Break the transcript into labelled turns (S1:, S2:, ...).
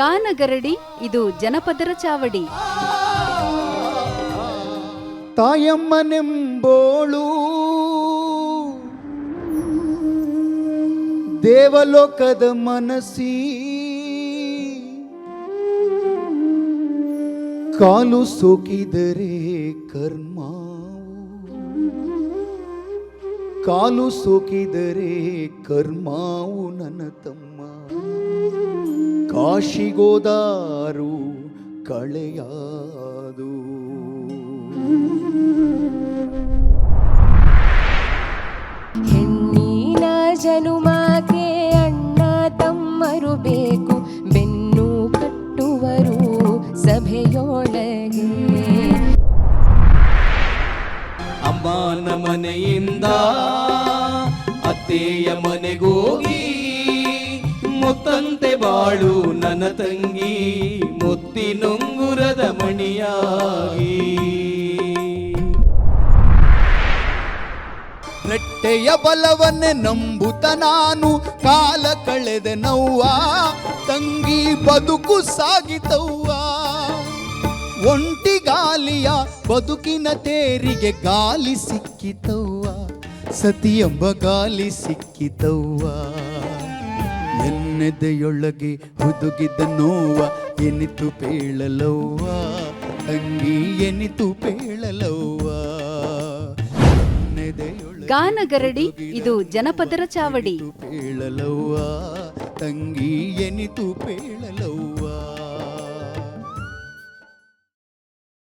S1: ಗಾನಗರಡಿ, ಇದು ಜನಪದರ ಚಾವಡಿ.
S2: ತಾಯಮ್ಮನೆಂಬೋಳು ದೇವಲೋಕದ ಮನಸ್ಸಿ ಕಾಲು ಸೋಕಿದರೆ ಕರ್ಮ ಕಾಲು ಸೋಕಿದರೆ ಕರ್ಮಾವು ನನ್ನ ತಮ್ಮ. ಕಾಶಿಗೋದಾರು ಕಳೆಯಾದು.
S3: ಹೆಣ್ಣಿನ ಜನುಮಾಕೆ ಅಣ್ಣ ತಮ್ಮರು ಬೇಕು ಬೆನ್ನು ಕಟ್ಟುವರು ಸಭೆಯೊಳಗೆ.
S4: ಅಮ್ಮನ ಮನೆಯಿಂದ ಅತ್ತೆಯ ಮನೆಗೋಗಿ ಮುತ್ತಂತೆ ಬಾಳು ನನ್ನ ತಂಗಿ, ಮುತ್ತಿನೊಂಗುರದ ಮಣಿಯಾಗಿ.
S2: ಬೆಟ್ಟೆಯ ಬಲವನ್ನೇ ನಂಬುತ್ತ ನಾನು, ಕಾಲ ಕಳೆದೆ ನವ್ವ, ತಂಗಿ ಬದುಕು ಸಾಗಿತವ್ವ. ಗಾಲಿಯ ಬದುಕಿನ ತೇರಿಗೆ ಗಾಲಿ ಸಿಕ್ಕಿತವ್ವ ಸತಿಯೊಬ್ಬ ಗಾಲಿ ಸಿಕ್ಕಿತವ್ವ. ಎನ್ನೆದೆಯೊಳಗೆ ಹುದುಗಿದ ನೋವ ಎನಿತು ಪೇಳಲವ್ವ? ತಂಗಿ ಎನಿತು ಪೇಳಲವ್ವ?
S1: ಗಾನಗರಡಿ ಇದು ಜನಪದರ ಚಾವಡಿ.
S2: ಪೇಳಲವ್ವ? ತಂಗಿ ಎನಿತು ಪೇಳಲವ್ವ?